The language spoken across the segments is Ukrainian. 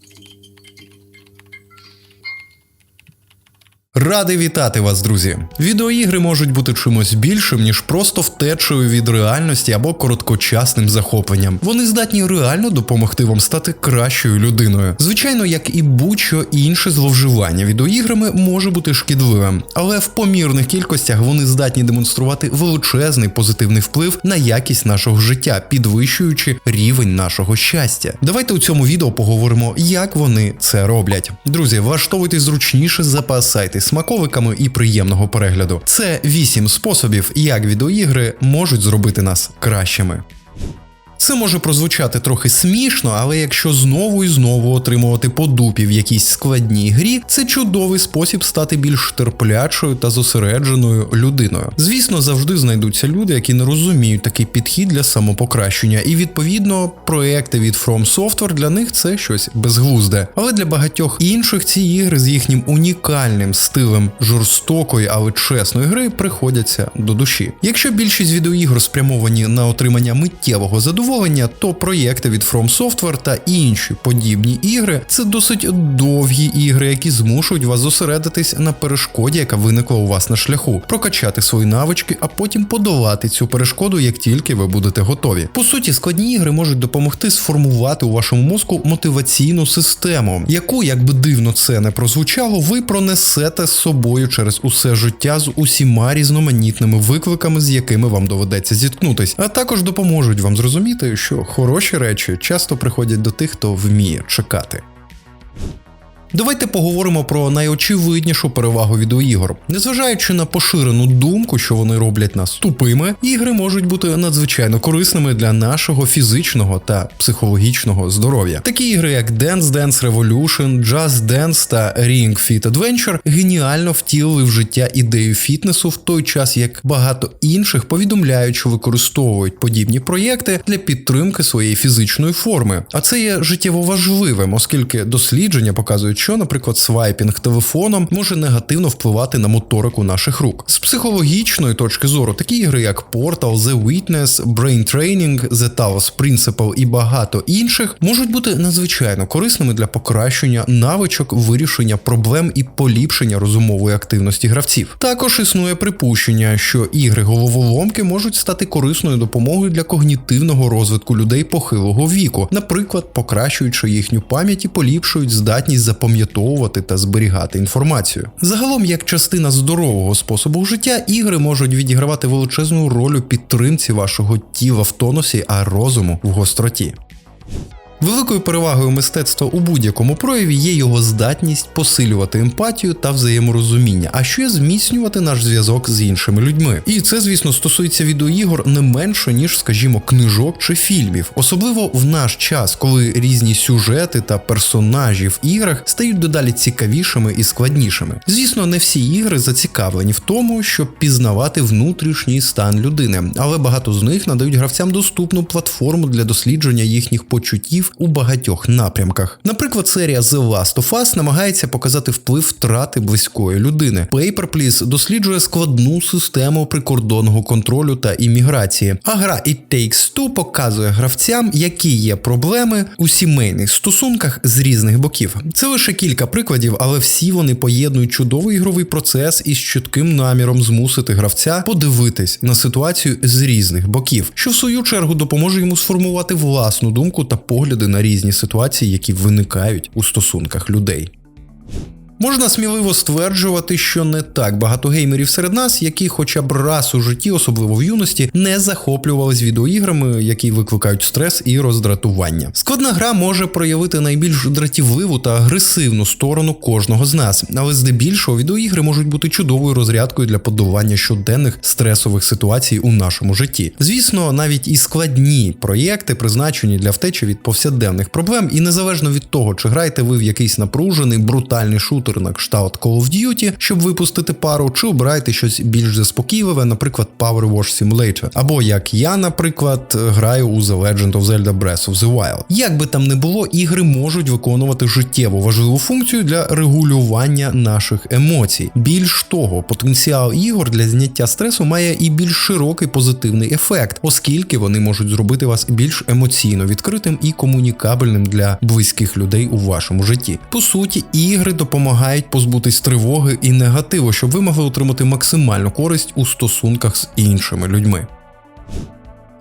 Thank you. Радий вітати вас, друзі! Відеоігри можуть бути чимось більшим, ніж просто втечею від реальності або короткочасним захопленням. Вони здатні реально допомогти вам стати кращою людиною. Звичайно, як і будь-що інше зловживання відеоіграми може бути шкідливим, але в помірних кількостях вони здатні демонструвати величезний позитивний вплив на якість нашого життя, підвищуючи рівень нашого щастя. Давайте у цьому відео поговоримо, як вони це роблять. Друзі, влаштовуйтесь зручніше, запасайтесь смаковиками і приємного перегляду. Це 8 способів, як відеоігри можуть зробити нас кращими. Це може прозвучати трохи смішно, але якщо знову і знову отримувати по дупі в якійсь складній грі, це чудовий спосіб стати більш терплячою та зосередженою людиною. Звісно, завжди знайдуться люди, які не розуміють такий підхід для самопокращення, і відповідно проекти від From Software для них це щось безглузде. Але для багатьох інших ці ігри з їхнім унікальним стилем жорстокої, але чесної гри приходяться до душі. Якщо більшість відеоігр спрямовані на отримання миттєвого задоволення, то проєкти від From Software та інші подібні ігри це досить довгі ігри, які змушують вас зосередитись на перешкоді, яка виникла у вас на шляху, прокачати свої навички, а потім подолати цю перешкоду, як тільки ви будете готові. По суті, складні ігри можуть допомогти сформувати у вашому мозку мотиваційну систему, яку, як би дивно це не прозвучало, ви пронесете з собою через усе життя з усіма різноманітними викликами, з якими вам доведеться зіткнутись, а також допоможуть вам зрозуміти що хороші речі часто приходять до тих, хто вміє чекати. Давайте поговоримо про найочевиднішу перевагу відеоігор. Незважаючи на поширену думку, що вони роблять нас тупими, ігри можуть бути надзвичайно корисними для нашого фізичного та психологічного здоров'я. Такі ігри, як Dance Dance Revolution, Just Dance та Ring Fit Adventure геніально втілили в життя ідею фітнесу в той час, як багато інших повідомляють, що використовують подібні проєкти для підтримки своєї фізичної форми. А це є життєво важливим, оскільки дослідження показують що, наприклад, свайпінг телефоном може негативно впливати на моторику наших рук. З психологічної точки зору такі ігри, як Portal, The Witness, Brain Training, The Talos Principle і багато інших, можуть бути надзвичайно корисними для покращення навичок вирішення проблем і поліпшення розумової активності гравців. Також існує припущення, що ігри головоломки можуть стати корисною допомогою для когнітивного розвитку людей похилого віку, наприклад, покращуючи їхню пам'ять і поліпшують здатність запам'ятати запам'ятовувати та зберігати інформацію. Загалом, як частина здорового способу життя, ігри можуть відігравати величезну роль у підтримці вашого тіла в тонусі, а розуму в гостроті. Великою перевагою мистецтва у будь-якому прояві є його здатність посилювати емпатію та взаєморозуміння, а ще зміцнювати наш зв'язок з іншими людьми. І це, звісно, стосується відеоігор не менше, ніж, скажімо, книжок чи фільмів, особливо в наш час, коли різні сюжети та персонажі в іграх стають дедалі цікавішими і складнішими. Звісно, не всі ігри зацікавлені в тому, щоб пізнавати внутрішній стан людини, але багато з них надають гравцям доступну платформу для дослідження їхніх почуттів у багатьох напрямках. Наприклад, серія The Last of Us намагається показати вплив втрати близької людини. Paper Please досліджує складну систему прикордонного контролю та імміграції. А гра It Takes Two показує гравцям, які є проблеми у сімейних стосунках з різних боків. Це лише кілька прикладів, але всі вони поєднують чудовий ігровий процес із чітким наміром змусити гравця подивитись на ситуацію з різних боків, що в свою чергу допоможе йому сформувати власну думку та погляд погляди на різні ситуації, які виникають у стосунках людей. Можна сміливо стверджувати, що не так багато геймерів серед нас, які хоча б раз у житті, особливо в юності, не захоплювались відеоіграми, які викликають стрес і роздратування. Складна гра може проявити найбільш дратівливу та агресивну сторону кожного з нас, але здебільшого відеоігри можуть бути чудовою розрядкою для подолання щоденних стресових ситуацій у нашому житті. Звісно, навіть і складні проєкти призначені для втечі від повсякденних проблем, і незалежно від того, чи граєте ви в якийсь напружений брутальний шут шутер на кшталт Call of Duty, щоб випустити пару, чи обирайте щось більш заспокійливе, наприклад, Power Wash Simulator. Або як я, наприклад, граю у The Legend of Zelda Breath of the Wild. Як би там не було, ігри можуть виконувати життєво важливу функцію для регулювання наших емоцій. Більш того, потенціал ігор для зняття стресу має і більш широкий позитивний ефект, оскільки вони можуть зробити вас більш емоційно відкритим і комунікабельним для близьких людей у вашому житті. По суті, ігри допомагають позбутись тривоги і негативу, щоб ви могли отримати максимальну користь у стосунках з іншими людьми.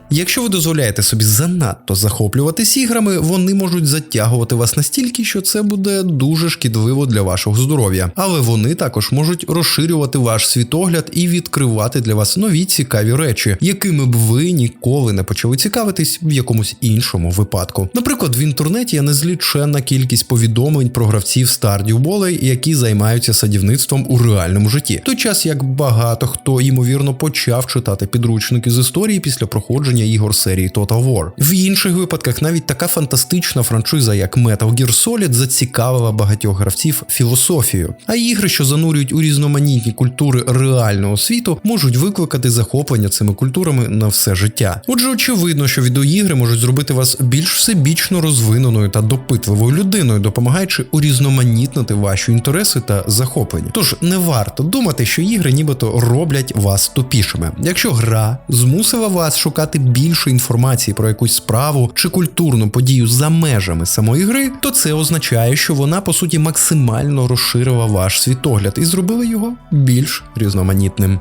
Якщо ви дозволяєте собі занадто захоплюватись іграми, вони можуть затягувати вас настільки, що це буде дуже шкідливо для вашого здоров'я, але вони також можуть розширювати ваш світогляд і відкривати для вас нові цікаві речі, якими б ви ніколи не почали цікавитись в якомусь іншому випадку. Наприклад, в інтернеті є незліченна кількість повідомлень про гравців Stardew Valley, які займаються садівництвом у реальному житті. Той час як багато хто ймовірно почав читати підручники з історії після проходження ігор серії Total War. В інших випадках навіть така фантастична франшиза, як Metal Gear Solid, зацікавила багатьох гравців філософією. А ігри, що занурюють у різноманітні культури реального світу, можуть викликати захоплення цими культурами на все життя. Отже, очевидно, що відеоігри можуть зробити вас більш всебічно розвиненою та допитливою людиною, допомагаючи урізноманітнити ваші інтереси та захоплення. Тож не варто думати, що ігри нібито роблять вас тупішими. Якщо гра змусила вас шукати більше інформації про якусь справу чи культурну подію за межами самої гри, то це означає, що вона по суті максимально розширила ваш світогляд і зробила його більш різноманітним.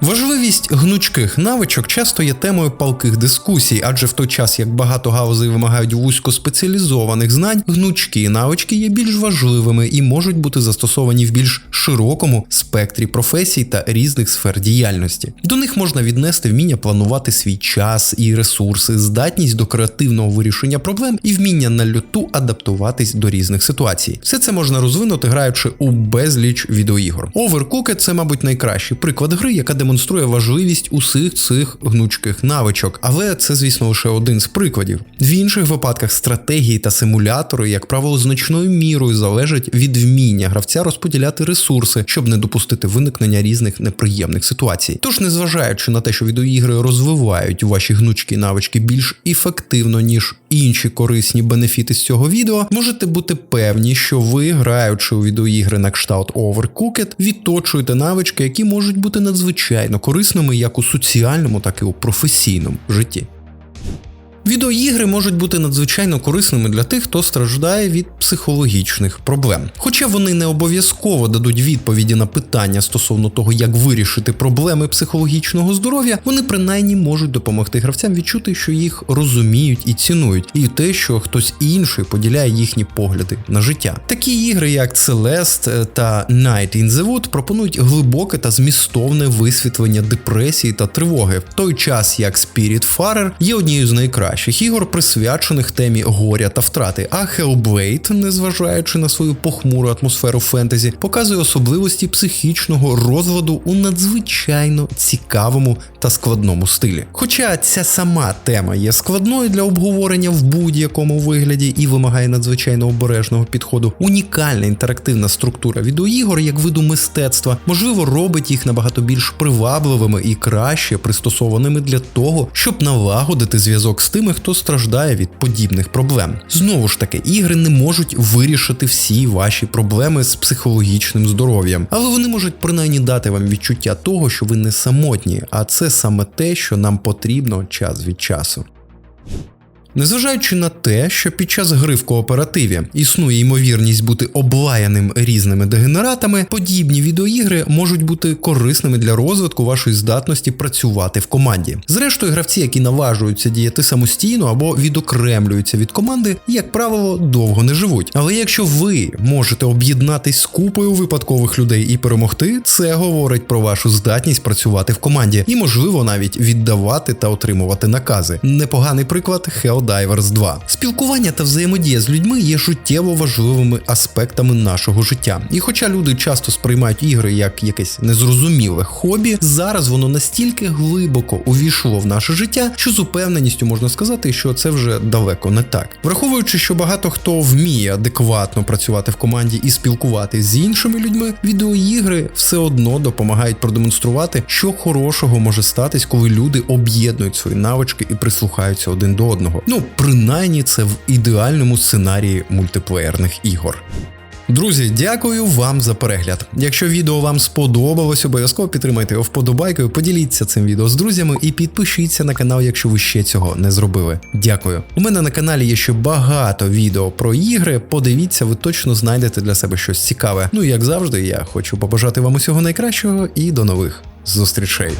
Важливість гнучких навичок часто є темою палких дискусій, адже в той час, як багато галузей вимагають вузькоспеціалізованих знань, гнучкі навички є більш важливими і можуть бути застосовані в більш широкому спектрі професій та різних сфер діяльності. До них можна віднести вміння планувати свій час і ресурси, здатність до креативного вирішення проблем і вміння на люту адаптуватись до різних ситуацій. Все це можна розвинути, граючи у безліч відеоігор. Overcooked – це, мабуть, найкращий приклад гри, яка демонструє демонструє важливість усіх цих гнучких навичок, але це, звісно, лише один з прикладів. В інших випадках стратегії та симулятори, як правило, значною мірою залежать від вміння гравця розподіляти ресурси, щоб не допустити виникнення різних неприємних ситуацій. Тож, незважаючи на те, що відеоігри розвивають ваші гнучкі навички більш ефективно, ніж інші корисні бенефіти з цього відео, можете бути певні, що ви, граючи у відеоігри на кшталт Overcooked, відточуєте навички, які можуть бути надзвичайно корисними як у соціальному, так і у професійному житті. Відеоігри можуть бути надзвичайно корисними для тих, хто страждає від психологічних проблем. Хоча вони не обов'язково дадуть відповіді на питання стосовно того, як вирішити проблеми психологічного здоров'я, вони принаймні можуть допомогти гравцям відчути, що їх розуміють і цінують, і те, що хтось інший поділяє їхні погляди на життя. Такі ігри, як Celeste та Night in the Wood, пропонують глибоке та змістовне висвітлення депресії та тривоги, в той час як Spiritfarer є однією з найкращих найкращих ігор, присвячених темі горя та втрати. А Hellblade, незважаючи на свою похмуру атмосферу фентезі, показує особливості психічного розладу у надзвичайно цікавому та складному стилі. Хоча ця сама тема є складною для обговорення в будь-якому вигляді і вимагає надзвичайно обережного підходу, унікальна інтерактивна структура відеоігор як виду мистецтва можливо робить їх набагато більш привабливими і краще пристосованими для того, щоб налагодити зв'язок з тими, хто страждає від подібних проблем. Знову ж таки, ігри не можуть вирішити всі ваші проблеми з психологічним здоров'ям, але вони можуть принаймні дати вам відчуття того, що ви не самотні, а це саме те, що нам потрібно час від часу. Незважаючи на те, що під час гри в кооперативі існує ймовірність бути облаяним різними дегенератами, подібні відеоігри можуть бути корисними для розвитку вашої здатності працювати в команді. Зрештою, гравці, які наважуються діяти самостійно або відокремлюються від команди, як правило, довго не живуть. Але якщо ви можете об'єднатись з купою випадкових людей і перемогти, це говорить про вашу здатність працювати в команді і, можливо, навіть віддавати та отримувати накази. Непоганий приклад Hell Helldivers 2. Спілкування та взаємодія з людьми є життєво важливими аспектами нашого життя. І хоча люди часто сприймають ігри як якесь незрозуміле хобі, зараз воно настільки глибоко увійшло в наше життя, що з упевненістю можна сказати, що це вже далеко не так. Враховуючи, що багато хто вміє адекватно працювати в команді і спілкуватися з іншими людьми, відеоігри все одно допомагають продемонструвати, що хорошого може статись, коли люди об'єднують свої навички і прислухаються один до одного. Ну, принаймні, це в ідеальному сценарії мультиплеєрних ігор. Друзі, дякую вам за перегляд. Якщо відео вам сподобалось, обов'язково підтримайте його вподобайкою, поділіться цим відео з друзями і підпишіться на канал, якщо ви ще цього не зробили. Дякую. У мене на каналі є ще багато відео про ігри. Подивіться, ви точно знайдете для себе щось цікаве. Ну і як завжди, я хочу побажати вам усього найкращого і до нових зустрічей.